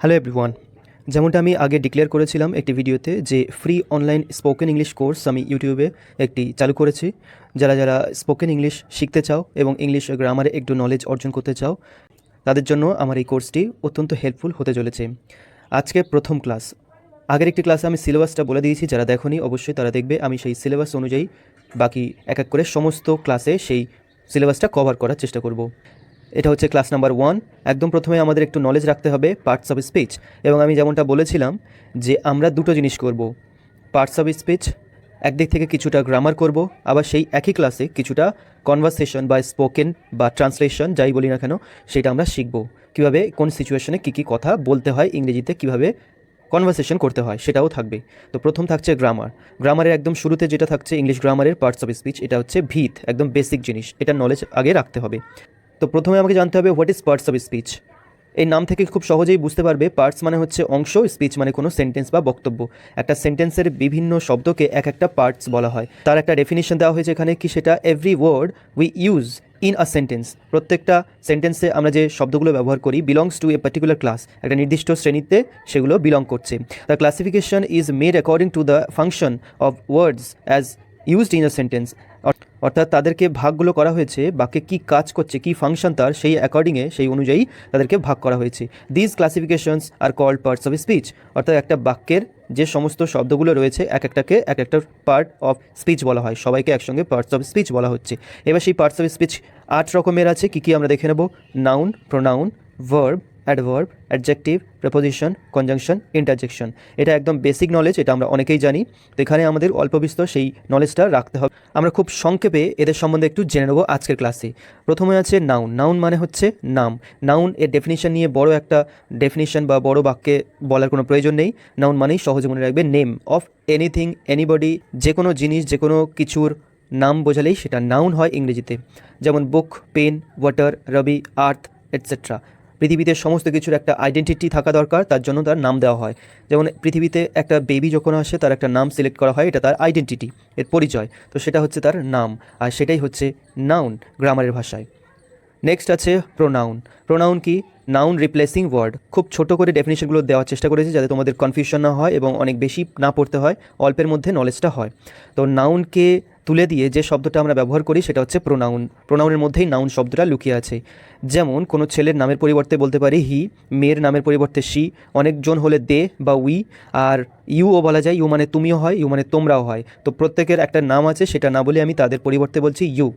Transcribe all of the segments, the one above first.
Hello everyone যেমনটা আমি আগে ডিক্লেয়ার করেছিলাম একটি ভিডিওতে যে free online spoken English course আমি ইউটিউবে একটি চালু করেছি। যারা যারা স্পোকেন ইংলিশ শিখতে চাও এবং ইংলিশ গ্রামারে একটু নলেজ অর্জন করতে চাও, তাদের জন্য আমার এই কোর্সটি অত্যন্ত হেল্পফুল হতে চলেছে। আজকে প্রথম ক্লাস আগের একটি ক্লাসে আমি সিলেবাসটা বলে দিয়েছি, যারা দেখোনি অবশ্যই তারা দেখবে। আমি সেই সিলেবাস অনুযায়ী বাকি এক এক করে সমস্ত ক্লাসে সেই সিলেবাসটা কভার করার চেষ্টা করব। এটা হচ্ছে ক্লাস নাম্বার ওয়ান একদম প্রথমে আমাদের একটু নলেজ রাখতে হবে পার্টস অফ স্পিচ এবং আমি যেমনটা বলেছিলাম যে আমরা দুটো জিনিস করব। পার্টস অফ স্পিচ একদিক থেকে কিছুটা গ্রামার করব, আবার সেই একই ক্লাসে কিছুটা কনভারসেশন বা স্পোকেন বা ট্রান্সলেশন যাই বলি না কেন, সেটা আমরা শিখব। কীভাবে, কোন সিচুয়েশনে কী কী কথা বলতে হয়, ইংরেজিতে কীভাবে কনভারসেশন করতে হয়, সেটাও থাকবে। তো প্রথম থাকছে গ্রামার গ্রামারের একদম শুরুতে যেটা থাকছে ইংলিশ গ্রামারের পার্টস অফ স্পিচ এটা হচ্ছে ভিত, একদম বেসিক জিনিস। এটা নলেজ আগে রাখতে হবে। তো প্রথমে আমাকে জানতে হবে what is parts of speech এই নাম থেকে খুব সহজেই বুঝতে পারবে পার্টস মানে হচ্ছে অংশ স্পিচ মানে কোনো সেন্টেন্স বা বক্তব্য। একটা সেন্টেন্সের বিভিন্ন শব্দকে এক একটা পার্টস বলা হয়। তার একটা ডেফিনিশন দেওয়া হয়েছে এখানে কি সেটা every word we use in a sentence প্রত্যেকটা সেন্টেন্সে আমরা যে শব্দগুলো ব্যবহার করি belongs to a particular class একটা নির্দিষ্ট শ্রেণীতে সেগুলো বিলং করছে। The classification is made according to the function of words as used in a sentence অর্থাৎ তাদেরকে ভাগগুলো করা হয়েছে বাক্যে কী কাজ করছে, কী ফাংশন তার, সেই অ্যাকর্ডিংয়ে সেই অনুযায়ী তাদেরকে ভাগ করা হয়েছে। These classifications are called parts of speech অর্থাৎ একটা বাক্যের যে সমস্ত শব্দগুলো রয়েছে, এক একটাকে এক একটা পার্ট অফ স্পিচ বলা হয়। সবাইকে একসঙ্গে পার্টস অফ স্পিচ বলা হচ্ছে। এবার সেই পার্টস অফ স্পিচ আট রকমের আছে, কী কী আমরা দেখে নেব? Noun pronoun verb adverb adjective preposition conjunction interjection এটা একদম বেসিক নলেজ এটা আমরা অনেকেই জানি। তো এখানে আমাদের অল্প বিস্তর সেই নলেজটা রাখতে হবে। আমরা খুব সংক্ষেপে এদের সম্বন্ধে একটু জেনে নেব আজকের ক্লাসে প্রথমে আছে নাউন নাউন মানে হচ্ছে নাম। নাউন এর ডেফিনিশন নিয়ে বড় একটা ডেফিনিশন বা বড় বাক্যে বলার কোনো প্রয়োজন নেই। নাউন মানেই সহজে মনে রাখবে নেম অফ এনিথিং এনিবডি যে কোনো জিনিস যে কোনো কিছুর নাম বোঝালেই সেটা নাউন হয় ইংরেজিতে। যেমন book pen water Rabi earth etcetera পৃথিবীতে সমস্ত কিছুর একটা আইডেন্টিটি থাকা দরকার, তার জন্য তার নাম দেওয়া হয়। যেমন পৃথিবীতে একটা বেবি যখন আসে, তার একটা নাম সিলেক্ট করা হয়, এটা তার আইডেন্টিটি এর পরিচয়। তো সেটা হচ্ছে তার নাম, আর সেটাই হচ্ছে নাউন গ্রামারের ভাষায়। নেক্সট আছে প্রোনাউন প্রোনাউন কি? নাউন রিপ্লেসিং ওয়ার্ড খুব ছোট করে ডেফিনেশনগুলো দেওয়ার চেষ্টা করেছি যাতে তোমাদের কনফিউশন না হয় এবং অনেক বেশি না পড়তে হয়, অল্পের মধ্যে নলেজটা হয়। তো নাউনকে তুলে দিয়ে যে শব্দটা আমরা ব্যবহার করি সেটা হচ্ছে প্রোনাউন প্রোনাউনের মধ্যেই নাউন শব্দটা লুকিয়ে আছে। যেমন কোনো ছেলের নামের পরিবর্তে বলতে পারি হি মেয়ের নামের পরিবর্তে সি অনেকজন হলে দে বা উই আর ইউও বলা যায় ইউ মানে তুমিও হয় ইউ মানে তোমরাও হয়। তো প্রত্যেকের একটা নাম আছে, সেটা না বলে আমি তাদের পরিবর্তে বলছি ইউ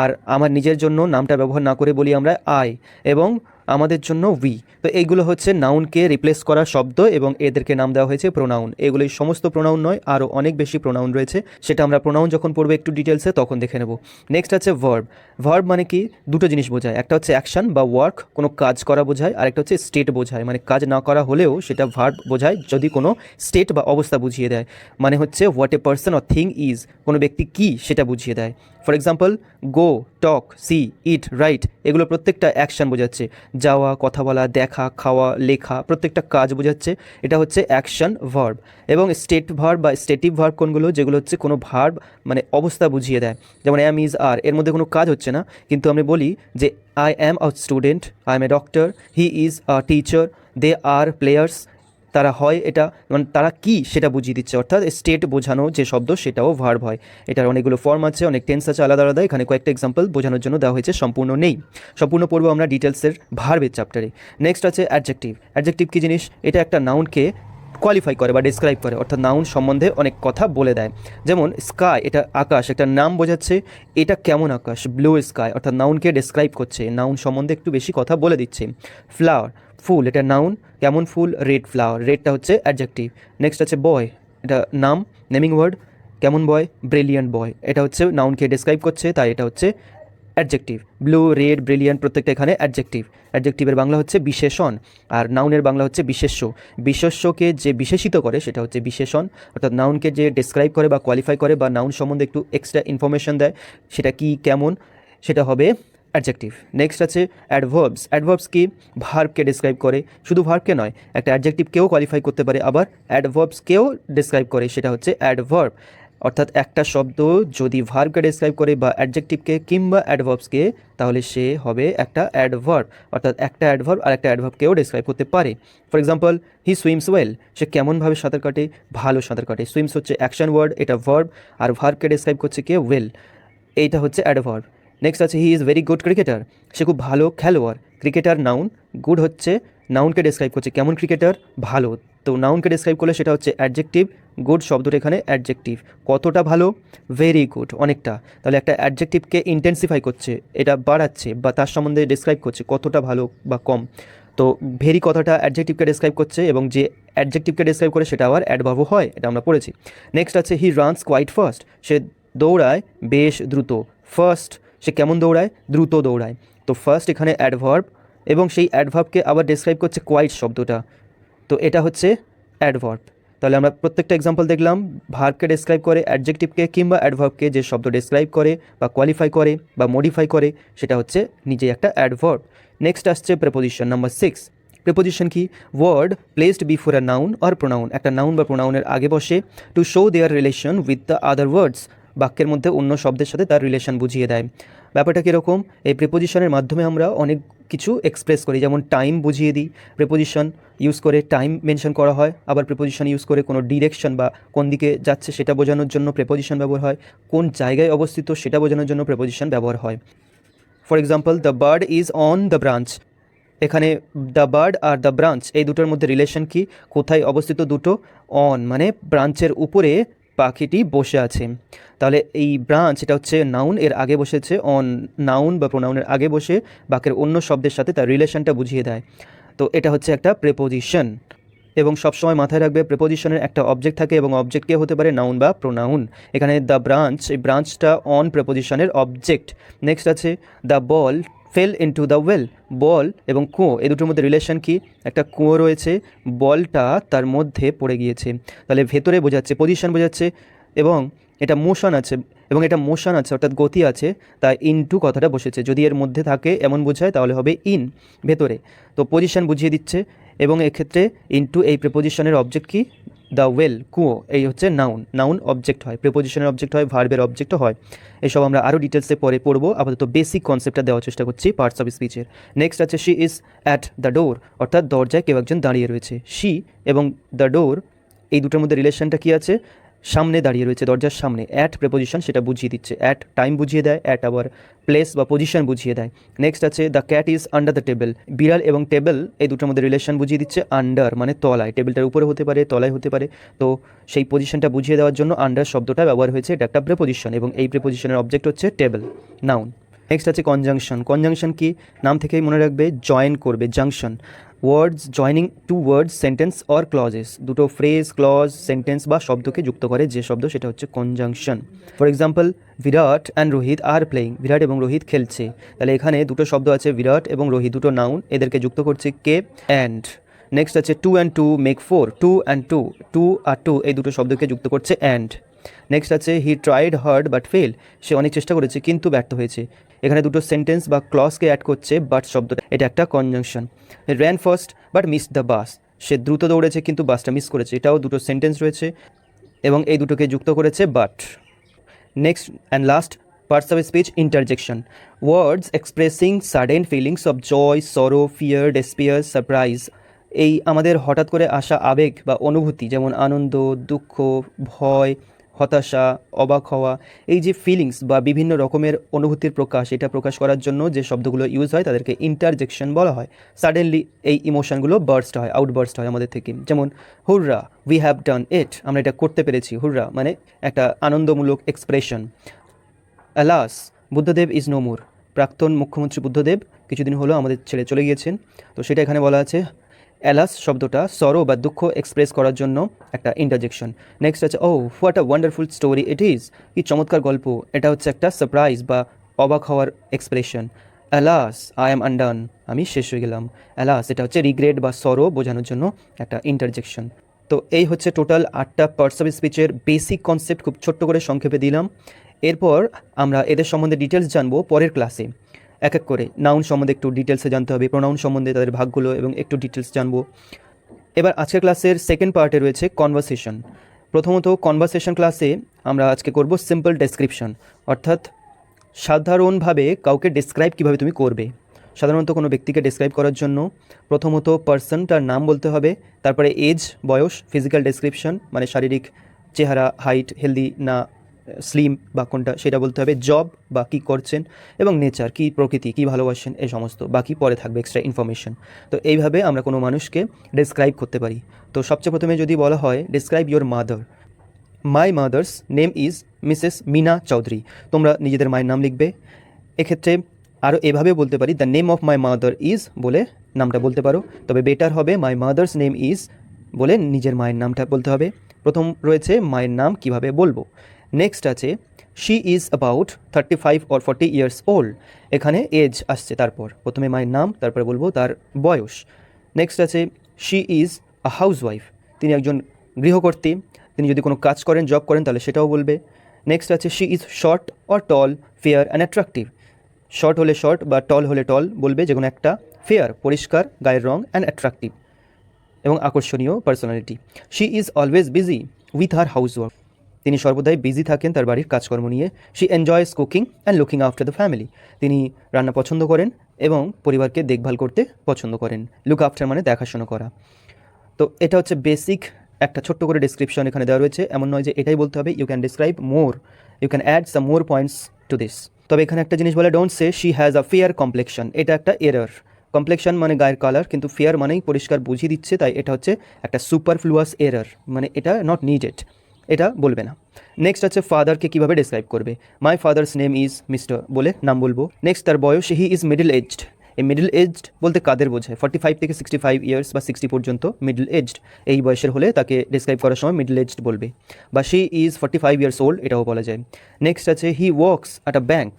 আর আমার নিজের জন্য নামটা ব্যবহার না করে বলি আমরা আই এবং আমাদের জন্য উই তো এইগুলো হচ্ছে নাউনকে রিপ্লেস করা শব্দ এবং এদেরকে নাম দেওয়া হয়েছে প্রোনাউন এগুলোই সমস্ত প্রোনাউন নয়, আরও অনেক বেশি প্রোনাউন রয়েছে। সেটা আমরা প্রোনাউন যখন পড়ব একটু ডিটেলসে তখন দেখে নেব। নেক্সট আছে ভার্ব ভার্ব মানে কি? দুটো জিনিস বোঝায়। একটা হচ্ছে অ্যাকশন বা ওয়ার্ক কোনো কাজ করা বোঝায়। আর একটা হচ্ছে স্টেট বোঝায়। মানে কাজ না করা হলেও সেটা ভার্ব বোঝায় যদি কোনো স্টেট বা অবস্থা বুঝিয়ে দেয়। মানে হচ্ছে what a person or thing is কোনো ব্যক্তি কী সেটা বুঝিয়ে দেয়। For example go talk see eat write এগুলো প্রত্যেকটা অ্যাকশন বোঝাচ্ছে। যাওয়া, কথা বলা, দেখা, খাওয়া, লেখা, প্রত্যেকটা কাজ বোঝাচ্ছে। এটা হচ্ছে অ্যাকশন ভার্ব এবং স্টেট ভার্ব বা স্টেটিভ ভার্ব কোনগুলো? যেগুলো হচ্ছে কোনো ভার্ব মানে অবস্থা বুঝিয়ে দেয়। যেমন অ্যাম ইজ আর এর মধ্যে কোনো কাজ হচ্ছে না। কিন্তু আমি বলি যে I am a student I am a doctor he is a teacher they are players তারা হয়, এটা মানে তারা কি সেটা বুঝিয়ে দিচ্ছে। অর্থাৎ স্টেট বোঝানো যে শব্দ, সেটাও ভার্ব হয়। এটার অনেকগুলো ফর্ম আছে, অনেক টেন্স আছে, আলাদা আলাদা। এখানে কয়েকটা এক্সাম্পল বোঝানোর জন্য দেওয়া হয়েছে, সম্পূর্ণ নেই। সম্পূর্ণ পড়ব আমরা ডিটেলসের ভার্বের চ্যাপ্টারে নেক্সট আছে অ্যাডজেক্টিভ অ্যাডজেক্টিভ কী জিনিস? এটা একটা নাউনকে কোয়ালিফাই করে বা ডিসক্রাইব করে, অর্থাৎ নাউন সম্বন্ধে অনেক কথা বলে দেয়। যেমন স্কাই এটা আকাশ, একটা নাম বোঝাচ্ছে, এটা কেমন আকাশ? ব্লু স্কাই অর্থাৎ নাউনকে ডিসক্রাইব করছে। নাউন সম্বন্ধে একটু বেশি কথা বলে দিচ্ছে। ফ্লাওয়ার ফুল, এটা নাউন কেমন ফুল? রেড ফ্লাওয়ার রেডটা হচ্ছে অ্যাডজেক্টিভ নেক্সট আছে বয় এটা নাম নেমিং ওয়ার্ড কেমন বয় ব্রিলিয়ান্ট বয় এটা হচ্ছে নাউনকে ডিসক্রাইব করছে, তাই এটা হচ্ছে অ্যাডজেক্টিভ ব্লু রেড ব্রিলিয়ান প্রত্যেকটা এখানে অ্যাডজেক্টিভ অ্যাডজেক্টিভের বাংলা হচ্ছে বিশেষণ, আর নাউনের বাংলা হচ্ছে বিশেষ্য। বিশেষ্যকে যে বিশেষিত করে, সেটা হচ্ছে বিশেষণ, অর্থাৎ নাউনকে যে ডিসক্রাইব করে বা কোয়ালিফাই করে বা নাউন সম্বন্ধে একটু এক্সট্রা ইনফরমেশন দেয়, সেটা কি, কেমন, সেটা হবে অ্যাডজেক্টিভ নেক্সট আছে অ্যাডভার্বস অ্যাডভার্বস কি? ভার্বকে ডিসক্রাইব করে। শুধু ভার্বকে নয়, একটা অ্যাডজেক্টিভকেও কোয়ালিফাই করতে পারে, আবার অ্যাডভার্বসকেও ডিসক্রাইব করে, সেটা হচ্ছে অ্যাডভার্ব অর্থাৎ একটা শব্দ যদি ভার্বকে ডেসক্রাইব করে বা অ্যাডজেক্টিভকে কিংবা অ্যাডভার্বসকে তাহলে সে হবে একটা অ্যাডভার্ব অর্থাৎ একটা অ্যাডভার্ব আর একটা অ্যাডভার্বকেও ডেসক্রাইব করতে পারে। For example he swims well সে কেমনভাবে সাঁতার কাটে? ভালো সাঁতার কাটে। সুইমস হচ্ছে অ্যাকশন ওয়ার্ড এটা ভার্ব আর ভার্বকে ডেসক্রাইব করছে কে? ওয়েল এইটা হচ্ছে অ্যাডভার্ব নেক্সট আছে he is very good cricketer সে খুব ভালো খেলোয়াড়। ক্রিকেটার নাউন গুড হচ্ছে নাউনকে ডেসক্রাইব করছে। কেমন ক্রিকেটার ভালো। তো নাউনকে ডেসক্রাইব করলে সেটা হচ্ছে অ্যাডজেক্টিভ গুড শব্দটা এখানে অ্যাডজেক্টিভ কতটা ভালো? ভেরি গুড অনেকটা। তাহলে একটা অ্যাডজেক্টিভকে ইন্টেন্সিফাই করছে, এটা বাড়াচ্ছে বা তার সম্বন্ধে ডেসক্রাইব করছে কতটা ভালো বা কম। তো ভেরি কথাটা অ্যাডজেক্টিভকে ডেসক্রাইব করছে এবং যে অ্যাডজেক্টিভকে ডেসক্রাইব করে সেটা আবার অ্যাডভাবও হয়, এটা আমরা পড়েছি। নেক্সট আছে হি রানস কোয়াইট ফার্স্ট সে দৌড়ায় বেশ দ্রুত। ফার্স্ট সে কেমন দৌড়ায়? দ্রুত দৌড়ায়। তো ফার্স্ট এখানে অ্যাডভার্ব এবং সেই অ্যাডভার্বকে আবার ডেসক্রাইব করছে কোয়াইট শব্দটা। তো এটা হচ্ছে অ্যাডভার্ব তাহলে আমরা প্রত্যেকটা এক্সাম্পল দেখলাম ভার্বকে ডেসক্রাইব করে অ্যাডজেক্টিভকে কিংবা অ্যাডভার্বকে যে শব্দ ডেসক্রাইব করে বা কোয়ালিফাই করে বা মডিফাই করে, সেটা হচ্ছে নিজেই একটা অ্যাডভার্ব নেক্সট আসছে প্রেপোজিশন নাম্বার সিক্স প্রেপোজিশন কি? Word placed before a noun or pronoun একটা নাউন বা প্রোনাউনের আগে বসে to show their relation with the other words বাক্যের মধ্যে অন্য শব্দের সাথে তার রিলেশন বুঝিয়ে দেয়। ব্যাপারটা কীরকম? এই প্রেপোজিশনের মাধ্যমে আমরা অনেক কিছু এক্সপ্রেস করি। যেমন টাইম বুঝিয়ে দিই প্রেপোজিশন ইউজ করে টাইম মেনশন করা হয়, আবার প্রেপোজিশন ইউজ করে কোনো ডিরেকশন বা কোন দিকে যাচ্ছে সেটা বোঝানোর জন্য প্রেপোজিশন ব্যবহার হয়, কোন জায়গায় অবস্থিত সেটা বোঝানোর জন্য প্রেপোজিশন ব্যবহার হয়। For example the bird is on the branch এখানে দ্য বার্ড আর দ্য ব্রাঞ্চ এই দুটোর মধ্যে রিলেশন কি? কোথায় অবস্থিত দুটো? অন মানে ব্রাঞ্চের উপরে পাখিটি বসে আছে। তাহলে এই ব্রাঞ্চ, এটা হচ্ছে নাউন এর আগে বসেছে অন নাউন বা প্রোনাউনের আগে বসে বাক্যের অন্য শব্দের সাথে তার রিলেশনটা বুঝিয়ে দেয়। তো এটা হচ্ছে একটা প্রেপোজিশন এবং সবসময় মাথায় রাখবে প্রেপোজিশনের একটা অবজেক্ট থাকে এবং অবজেক্ট কে হতে পারে নাউন বা প্রোনাউন এখানে দ্য ব্রাঞ্চ এই ব্রাঞ্চটা অন প্রেপোজিশনের অবজেক্ট নেক্সট আছে the ball fell into the well ball এবং কুয়ো, এই দুটোর মধ্যে রিলেশন কি? একটা কুয়ো রয়েছে, বলটা তার মধ্যে পড়ে গিয়েছে। তাহলে ভেতরে বোঝাচ্ছে পজিশন বোঝাচ্ছে, এবং এটা মোশন আছে, এবং এটা মোশন আছে, অর্থাৎ গতি আছে, তাই ইনটু কথাটা বসেছে। যদি এর মধ্যে থাকে, এমন বোঝায়, তাহলে হবে ইন ভেতরে। তো পজিশন বুঝিয়ে দিচ্ছে, এবং এক্ষেত্রে ইনটু এই প্রেপোজিশনের অবজেক্ট কি? দ্য ওয়েল কুয়ো, এই হচ্ছে নাউন নাউন অবজেক্ট হয় প্রিপোজিশনের অবজেক্ট হয় ভার্বের অবজেক্ট হয়। এসব আমরা আরও ডিটেলসে পরে পড়ব। আপাতত বেসিক কনসেপ্টটা দেওয়ার চেষ্টা করছি পার্টস অফ স্পিচের নেক্সট আছে she is at the door অর্থাৎ দরজায় কেউ একজন দাঁড়িয়ে রয়েছে। শি এবং দ্য ডোর এই দুটোর মধ্যে রিলেশনটা কী আছে? সামনে দাঁড়িয়ে রয়েছে, দরজার সামনে। অ্যাট প্রেপোজিশন সেটা বুঝিয়ে দিচ্ছে। অ্যাট টাইম বুঝিয়ে দেয় অ্যাট আবার প্লেস বা পজিশন বুঝিয়ে দেয়। নেক্সট আছে the cat is under the table বিড়াল এবং টেবিল এই দুটোর মধ্যে রিলেশন বুঝিয়ে দিচ্ছে আন্ডার মানে তলায়। টেবিলটার উপরে হতে পারে, তলায় হতে পারে। তো সেই পজিশনটা বুঝিয়ে দেওয়ার জন্য আন্ডার শব্দটা ব্যবহার হয়েছে, এটা একটা প্রেপোজিশন এবং এই প্রেপোজিশনের অবজেক্ট হচ্ছে টেবিল নাউন নেক্সট আছে কনজাংশন কনজাংশন কি? নাম থেকেই মনে রাখবে জয়েন করবে junction words joining two words sentence or clauses দুটো ফ্রেজ ক্লজ সেন্টেন্স বা শব্দকে যুক্ত করে যে শব্দ, সেটা হচ্ছে conjunction for example Virat and Rohit are playing Virat এবং রোহিত খেলছে। তাহলে এখানে দুটো শব্দ আছে বিরাট এবং রোহিত দুটো নাউন এদেরকে যুক্ত করছে কে অ্যান্ড নেক্সট আছে two and two make four two and two two R two এই দুটো শব্দকে যুক্ত করছে অ্যান্ড নেক্সট আছে he tried hard but fail সে অনেক চেষ্টা করেছে, কিন্তু ব্যর্থ হয়েছে। এখানে দুটো সেন্টেন্স বা ক্লসকে অ্যাড করছে বাট শব্দটা, এটা একটা conjunction ran fast but miss the bus সে দ্রুত দৌড়েছে, কিন্তু বাসটা মিস করেছে। এটাও দুটো সেন্টেন্স রয়েছে, এবং এই দুটোকে যুক্ত করেছে but next and last parts of speech interjection words expressing sudden feelings of joy sorrow fear despair surprise এই আমাদের হঠাৎ করে আসা আবেগ বা অনুভূতি, যেমন আনন্দ, দুঃখ, ভয় হতাশা, অবাক হওয়া, এই যে ফিলিংস বা বিভিন্ন রকমের অনুভূতির প্রকাশ, এটা প্রকাশ করার জন্য যে শব্দগুলো ইউজ হয়, তাদেরকে ইন্টারজেকশন বলা হয়। সাডেনলি এই ইমোশনগুলো বার্স্ট হয় আউটবার্স্ট হয় আমাদের থেকে। যেমন, হুররা উই হ্যাভ ডান ইট আমরা এটা করতে পেরেছি, হুররা মানে একটা আনন্দমূলক expression alas Buddhadeb is no more প্রাক্তন মুখ্যমন্ত্রী বুদ্ধদেব কিছুদিন হলো আমাদের ছেড়ে চলে গিয়েছেন। তো সেটা এখানে বলা আছে অ্যালাস শব্দটা সরো বা দুঃখ এক্সপ্রেস করার জন্য একটা ইন্টারজেকশন নেক্সট আছে ও what a wonderful story it is কি চমৎকার গল্প। এটা হচ্ছে একটা সারপ্রাইজ বা অবাক হওয়ার expression alas I am undone আমি শেষ হয়ে গেলাম। অ্যালাস, এটা হচ্ছে রিগ্রেট বা সরো বোঝানোর জন্য একটা ইন্টারজেকশন তো এই হচ্ছে টোটাল আটটা পার্টস অফ স্পিচের বেসিক কনসেপ্ট খুব ছোট্ট করে সংক্ষেপে দিলাম। এরপর আমরা এদের সম্বন্ধে ডিটেলস জানব পরের ক্লাসে এক এক করে। নাউন সম্বন্ধে একটু ডিটেলসে জানতে হবে প্রোনাউন সম্বন্ধে তাদের ভাগগুলো এবং একটু ডিটেলস জানব। এবার আজকের ক্লাসের সেকেন্ড পার্টে রয়েছে কনভারসেশন প্রথমত কনভারসেশন ক্লাসে আমরা আজকে করব সিম্পল ডেসক্রিপশন অর্থাৎ সাধারণভাবে কাউকে ডেসক্রাইব কীভাবে তুমি করবে। সাধারণত কোনো ব্যক্তিকে ডেসক্রাইব করার জন্য প্রথমত পার্সনটার নাম বলতে হবে, তারপরে এজ বয়স ফিজিক্যাল ডেসক্রিপশন মানে শারীরিক চেহারা হাইট হেলদি না স্লিম বা কোনটা সেটা বলতে হবে, জব বা কী করছেন এবং নেচার, কী প্রকৃতি, কী ভালোবাসেন এই সমস্ত বাকি পরে থাকবে এক্সট্রা ইনফরমেশন তো এইভাবে আমরা কোনো মানুষকে ডেসক্রাইব করতে পারি। তো সবচেয়ে প্রথমে যদি বলা হয় describe your mother my mother's name is Mrs Meena Chowdhury তোমরা নিজেদের মায়ের নাম লিখবে। এক্ষেত্রে আরও এভাবে বলতে পারি the name of my mother is বলে নামটা বলতে পারো। তবে বেটার হবে মাই মাদার্স নেম ইজ বলে নিজের মায়ের নামটা বলতে হবে। প্রথম রয়েছে মায়ের নাম কীভাবে বলব। নেক্সট আছে she is about thirty five or forty years old এখানে এজ আসছে তারপর। প্রথমে মায়ের নাম, তারপরে বলব তার বয়স। নেক্সট আছে she is a housewife তিনি একজন গৃহকর্ত্রী। তিনি যদি কোনো কাজ করেন জব করেন, তাহলে সেটাও বলবে। নেক্সট আছে she is short or tall fair and attractive short হলে শর্ট বা টল হলে টল বলবে যে কোনো একটা। ফেয়ার পরিষ্কার, গায়ের রং অ্যান্ড অ্যাট্রাকটিভ এবং আকর্ষণীয় personality she is always busy with her housework তিনি সর্বদাই বিজি থাকেন তার বাড়ির কাজকর্ম নিয়ে। She enjoys cooking and looking after the family তিনি রান্না পছন্দ করেন এবং পরিবারকে দেখভাল করতে পছন্দ করেন। লুক আফটার মানে দেখাশোনা করা। তো এটা হচ্ছে বেসিক একটা ছোট্ট করে ডিসক্রিপশন এখানে দেওয়া রয়েছে। এমন নয় যে এটাই বলতে হবে you can describe more you can add some more points to this তবে এখানে একটা জিনিস বলে don't say she has a fair complexion এটা একটা এরর কমপ্লেকশন মানে গায়ের কালার কিন্তু ফেয়ার মানেই পরিষ্কার বুঝিয়ে দিচ্ছে, তাই এটা হচ্ছে একটা সুপারফ্লুয়াস এরর মানে এটা নট নিডেড এটা বলবে না। নেক্সট আছে ফাদারকে কীভাবে ডিসক্রাইব করবে? My father's name is mister বলে নাম বলব। নেক্সট তার বয়স হি ইজ মিডল এজড এই মিডল এজড বলতে কাদের বোঝায়? ফর্টি ফাইভ থেকে সিক্সটি ফাইভ ইয়ার্স বা সিক্সটি পর্যন্ত মিডল এজড এই বয়সের হলে তাকে ডিসক্রাইব করার সময় মিডল এজড বলবে। বা she is forty five years old এটাও বলা যায়। নেক্সট আছে he works at a bank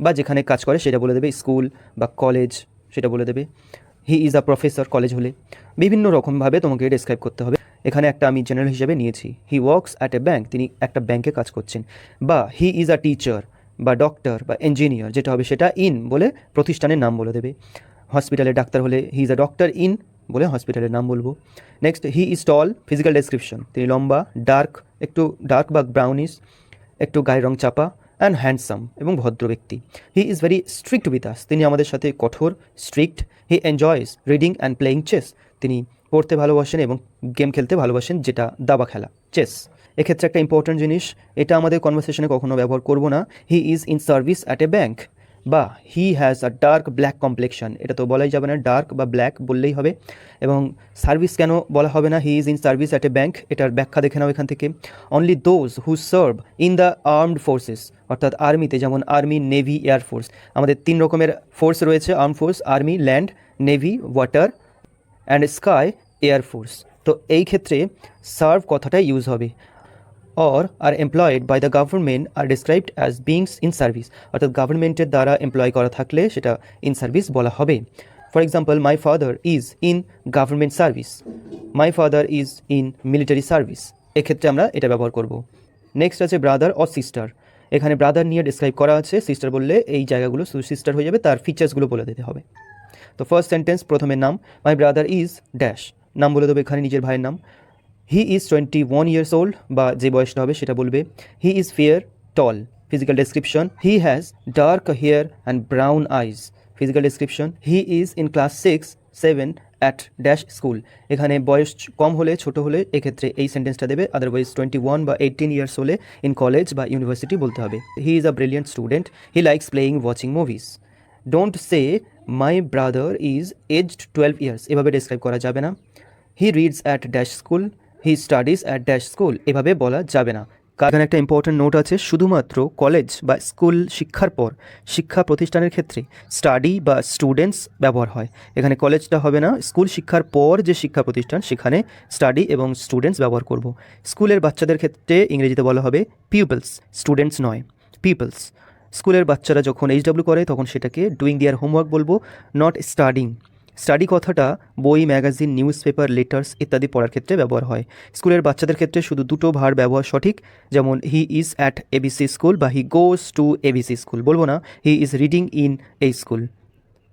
বা যেখানে কাজ করে, সেটা বলে দেবে স্কুল বা কলেজ সেটা বলে দেবে। He is a professor college হলে। বিভিন্ন রকমভাবে তোমাকে ডিসক্রাইব করতে হবে। এখানে একটা আমি জেনারেল হিসেবে নিয়েছি। He works at a bank তিনি একটা ব্যাংকে কাজ করছেন। বা হি ইজ আ টিচার বা ডক্টর বা ইঞ্জিনিয়ার যেটা হবে সেটা ইন বলে প্রতিষ্ঠানের নাম বলে দেবে। হসপিটালে ডাক্তার হলে he is a doctor in বলে হসপিটালের নাম বলব। Next he is tall physical description তিনি লম্বা ডার্ক একটু ডার্ক বা ব্রাউনিশ একটু গায়ের রং চাপা। অ্যান্ড হ্যান্ডসাম এবং ভদ্র ব্যক্তি। He is very strict with us তিনি আমাদের সাথে কঠোর strict he enjoys reading and playing chess তিনি পড়তে ভালোবাসেন এবং গেম খেলতে ভালোবাসেন, যেটা দাবা খেলা চেস এক্ষেত্রে একটা ইম্পর্ট্যান্ট জিনিস, এটা আমাদের কনভারসেশনে কখনো ব্যবহার করব না। He is in service at a bank বা he has a dark black complexion এটা তো বলাই যাবে না ডার্ক বা ব্ল্যাক বললেই হবে। এবং সার্ভিস কেন বলা হবে না? He is in service at a bank এটার ব্যাখ্যা দেখে নাও এখান থেকে। Only those who serve in the armed forces অর্থাৎ আর্মিতে যেমন আর্মি নেভি এয়ারফোর্স আমাদের তিন রকমের ফোর্স রয়েছে arm force army land navy water and sky air force তো এই ক্ষেত্রে সার্ভ কথাটাই ইউজ হবে। Or are employed by the government are described as beings in service অর্থাৎ গভর্নমেন্টের দ্বারা এমপ্লয় করা থাকলে সেটা ইন সার্ভিস বলা হবে। For example my father is in government service my father is in military service এক্ষেত্রে আমরা এটা ব্যবহার করব। নেক্সট আছে ব্রাদার অর সিস্টার এখানে ব্রাদার নিয়ে ডিসক্রাইব করা আছে। সিস্টার বললে এই জায়গাগুলো শুধু সিস্টার হয়ে যাবে, তার ফিচার্সগুলো বলে দিতে হবে। তো ফার্স্ট সেন্টেন্স প্রথমে নাম। মাই ব্রাদার ইজ ড্যাশ নাম বলে দেবে এখানে নিজের ভাইয়ের নাম। He is twenty one years old বা যে বয়সটা হবে সেটা বলবে। He is fair tall physical description he has dark hair and brown eyes physical description he is in class six seven at dash school এখানে বয়স কম হলে, ছোট হলে এক্ষেত্রে এই সেন্টেন্সটা দেবে। আদারওয়াইজ টোয়েন্টি ওয়ান বা এইটিন ইয়ার্স হলে ইন কলেজ বা ইউনিভার্সিটি বলতে হবে। He is a brilliant student he likes playing watching movies don't say my brother is aged twelve years এভাবে ডিসক্রাইব করা যাবে না। He reads at dash school he studies at dash school এভাবে বলা যাবে না। কারণ একটা ইম্পর্ট্যান্ট নোট আছে, শুধুমাত্র কলেজ বা স্কুল শিক্ষার পর শিক্ষা প্রতিষ্ঠানের ক্ষেত্রে স্টাডি বা স্টুডেন্টস ব্যবহার হয়। এখানে কলেজটা হবে না স্কুল শিক্ষার পর যে শিক্ষা প্রতিষ্ঠান, সেখানে স্টাডি এবং স্টুডেন্টস ব্যবহার করব। স্কুলের বাচ্চাদের ক্ষেত্রে ইংরেজিতে বলা হবে পিপলস স্টুডেন্টস নয় পিপলস স্কুলের বাচ্চারা যখন এইচডাব্লিউ করে, তখন সেটাকে ডুইং দিয়ার হোমওয়ার্ক বলব নট স্টাডিং স্টাডি কথাটা বই, ম্যাগাজিন নিউজ পেপার লেটার্স ইত্যাদি পড়ার ক্ষেত্রে ব্যবহার হয়। স্কুলের বাচ্চাদের ক্ষেত্রে শুধু দুটো ভার ব্যবহার সঠিক, যেমন he is at ABC school বা he goes to ABC school বলব না হি ইজ রিডিং ইন এই স্কুল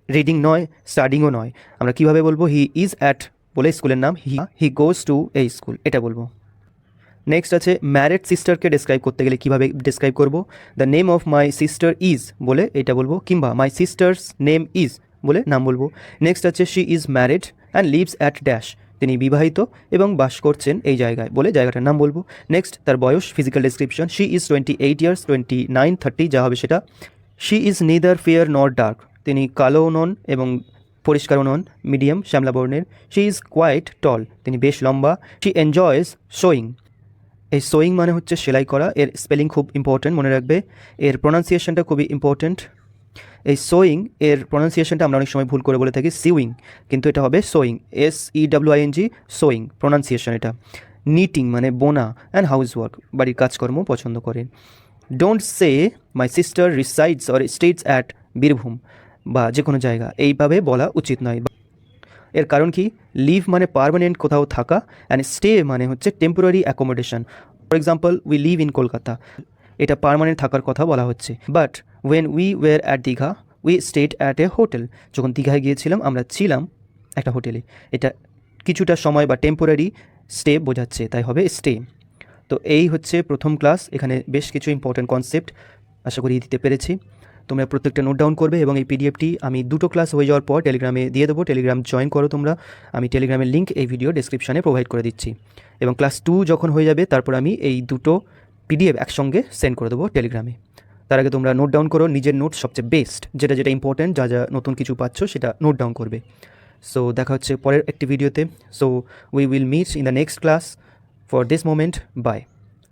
রিডিং নয় স্টাডিংও নয়। আমরা কীভাবে বলব? হি ইজ অ্যাট বলে স্কুলের নাম হি হি গোজ টু এই স্কুল এটা বলব। নেক্সট আছে ম্যারেড সিস্টারকে ডেসক্রাইব করতে গেলে কীভাবে ডেসক্রাইব করব? The name of my sister is বলে এটা বলব, কিংবা মাই সিস্টার্স নেম ইজ বলে নাম বলব। নেক্সট আছে she is married and lives at dash তিনি বিবাহিত এবং বাস করছেন এই জায়গায় বলে জায়গাটার নাম বলব। নেক্সট তার বয়স physical description she is twenty eight years twenty nine thirty যা হবে সেটা। She is neither fair not dark তিনি কালোও নন এবং পরিষ্কারও নন মিডিয়াম শ্যামলা বর্ণের। শি ইজ কোয়াইট টল তিনি বেশ লম্বা। শি এনজয়েস শোয়িং এই সোয়িং মানে হচ্ছে সেলাই করা। এর স্পেলিং খুব ইম্পর্ট্যান্ট মনে রাখবে। এর প্রোনাউন্সিয়েশনটা খুবই ইম্পর্ট্যান্ট এই সোয়িং এর প্রোনাউন্সিয়েশনটা আমরা অনেক সময় ভুল করে বলে থাকি সিউইং কিন্তু এটা হবে sewing S E W I N G sewing pronunciation এটা। নিটিং মানে বোনা অ্যান্ড হাউস ওয়ার্ক বাড়ির কাজকর্ম পছন্দ করেন don't say my sister resides or stays at Birbhum, বা যে কোনো জায়গা, এইভাবে বলা উচিত নয়। এর কারণ কি? লিভ মানে পার্মানেন্ট কোথাও থাকা অ্যান্ড স্টে মানে হচ্ছে temporary accommodation for example we live in Kolkata এটা পার্মানেন্ট থাকার কথা বলা হচ্ছে। But when we were at Digha we stayed at a hotel যখন দীঘায় গিয়েছিলাম, আমরা ছিলাম একটা হোটেলে। এটা কিছুটা সময় বা টেম্পোরারি স্টে বোঝাচ্ছে, তাই হবে স্টে তো এই হচ্ছে প্রথম ক্লাস এখানে বেশ কিছু ইম্পর্টেন্ট কনসেপ্ট আশা করি দিতে পেরেছি। তোমরা প্রত্যেকটা নোট ডাউন করবে এবং এই পিডিএফটি আমি দুটো ক্লাস হয়ে যাওয়ার পর টেলিগ্রামে দিয়ে দেবো। টেলিগ্রাম জয়েন করো তোমরা। আমি টেলিগ্রামের লিঙ্ক এই ভিডিও ডেসক্রিপশানে প্রোভাইড করে দিচ্ছি। এবং ক্লাস টু যখন হয়ে যাবে, তারপর আমি এই দুটো পিডিএফ একসঙ্গে সেন্ড করে দেবো টেলিগ্রামে তার আগে তোমরা নোট ডাউন করো, নিজের নোট সবচেয়ে বেস্ট যেটা যেটা ইম্পর্ট্যান্ট যা যা নতুন কিছু পাচ্ছ সেটা নোট ডাউন করবে। সো দেখা হচ্ছে পরের একটি ভিডিওতে so we will meet in the next class for this moment bye